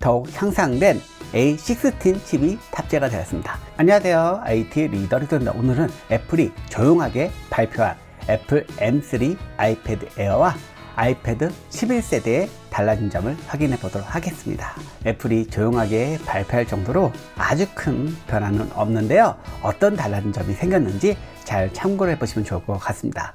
더욱 향상된 A16 칩이 탑재가 되었습니다. 안녕하세요. IT 리더 리더입니다. 오늘은 애플이 조용하게 발표한 애플 M3 아이패드 에어와 아이패드 11세대의 달라진 점을 확인해 보도록 하겠습니다. 애플이 조용하게 발표할 정도로 아주 큰 변화는 없는데요. 어떤 달라진 점이 생겼는지 잘 참고를 해 보시면 좋을 것 같습니다.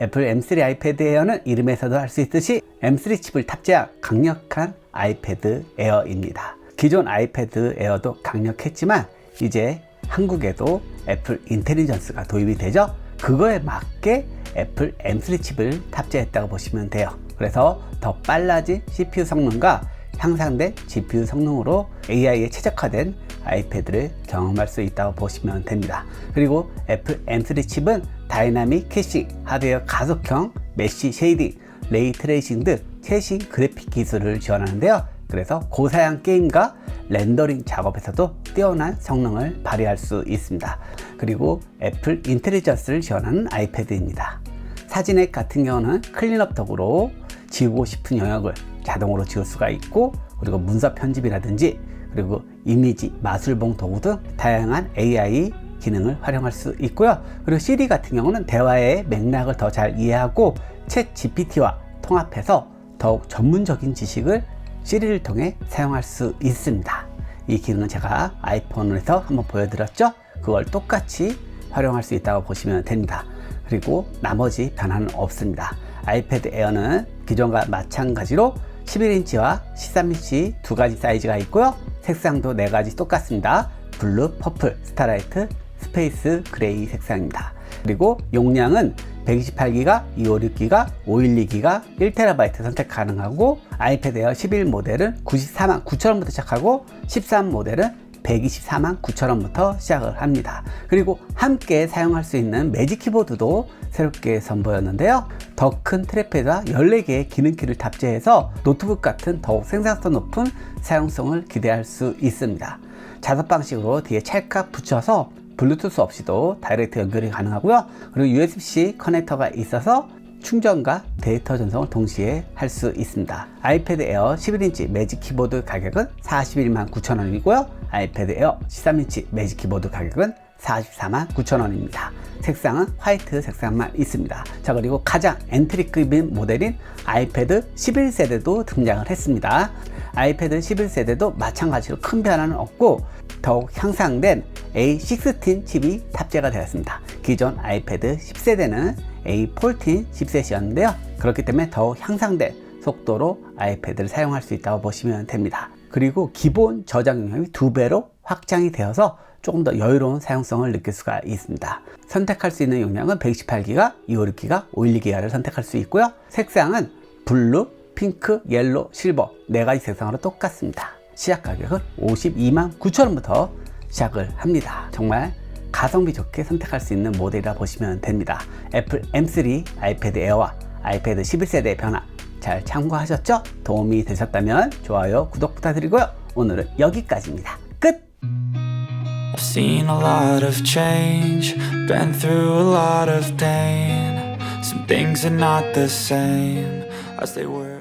애플 M3 아이패드 에어는 이름에서도 알 수 있듯이 M3 칩을 탑재한 강력한 아이패드 에어입니다. 기존 아이패드 에어도 강력했지만 이제 한국에도 애플 인텔리전스가 도입이 되죠. 그거에 맞게 애플 M3 칩을 탑재했다고 보시면 돼요. 그래서 더 빨라진 CPU 성능과 향상된 GPU 성능으로 AI에 최적화된 아이패드를 경험할 수 있다고 보시면 됩니다. 그리고 애플 M3 칩은 다이나믹 캐싱, 하드웨어 가속형, 메쉬 쉐이딩, 레이 트레이싱 등 최신 그래픽 기술을 지원하는데요. 그래서 고사양 게임과 렌더링 작업에서도 뛰어난 성능을 발휘할 수 있습니다. 그리고 애플 인텔리전스를 지원하는 아이패드입니다. 사진 앱 같은 경우는 클린업 덕으로 지우고 싶은 영역을 자동으로 지울 수가 있고 그리고 문서 편집이라든지 그리고 이미지 마술봉 도구 등 다양한 AI 기능을 활용할 수 있고요. 그리고 시리 같은 경우는 대화의 맥락을 더 잘 이해하고 챗 GPT와 통합해서 더욱 전문적인 지식을 시리를 통해 사용할 수 있습니다. 이 기능은 제가 아이폰에서 한번 보여드렸죠. 그걸 똑같이 활용할 수 있다고 보시면 됩니다. 그리고 나머지 변화는 없습니다. 아이패드 에어는 기존과 마찬가지로 11인치와 13인치 두 가지 사이즈가 있고요. 색상도 네 가지 똑같습니다. 블루, 퍼플, 스타라이트, 스페이스 그레이 색상입니다. 그리고 용량은 128기가, 256기가, 512기가, 1TB 선택 가능하고 아이패드 에어 11 모델은 94만 9천원부터 시작하고 13 모델은 124만 9천원부터 시작을 합니다. 그리고 함께 사용할 수 있는 매직 키보드도 새롭게 선보였는데요. 더 큰 트랙패드와 14개의 기능키를 탑재해서 노트북 같은 더욱 생산성 높은 사용성을 기대할 수 있습니다. 자석 방식으로 뒤에 찰칵 붙여서 블루투스 없이도 다이렉트 연결이 가능하고요. 그리고 USB-C 커넥터가 있어서 충전과 데이터 전송을 동시에 할 수 있습니다. 아이패드 에어 11인치 매직 키보드 가격은 41만 9천원이고요. 아이패드 에어 13인치 매직 키보드 가격은 44만 9천원입니다. 색상은 화이트 색상만 있습니다. 자, 그리고 가장 엔트리급인 모델인 아이패드 11세대도 등장을 했습니다. 아이패드 11세대도 마찬가지로 큰 변화는 없고 더욱 향상된 A16 칩이 탑재가 되었습니다. 기존 아이패드 10세대는 A14 칩셋이었는데요. 그렇기 때문에 더욱 향상된 속도로 아이패드를 사용할 수 있다고 보시면 됩니다. 그리고 기본 저장 용량이 두 배로 확장이 되어서 조금 더 여유로운 사용성을 느낄 수가 있습니다. 선택할 수 있는 용량은 128기가, 256기가, 512기가를 선택할 수 있고요. 색상은 블루, 핑크, 옐로, 실버 네 가지 색상으로 똑같습니다. 시작 가격은 52만 9천원부터 시작을 합니다. 정말 가성비 좋게 선택할 수 있는 모델이라 보시면 됩니다. 애플 M3 아이패드 에어와 아이패드 11세대의 변화 잘 참고하셨죠? 도움이 되셨다면 좋아요, 구독 부탁드리고요. 오늘은 여기까지입니다. 끝! I've seen a lot of change, been through a lot of pain. Some things are not the same as they were.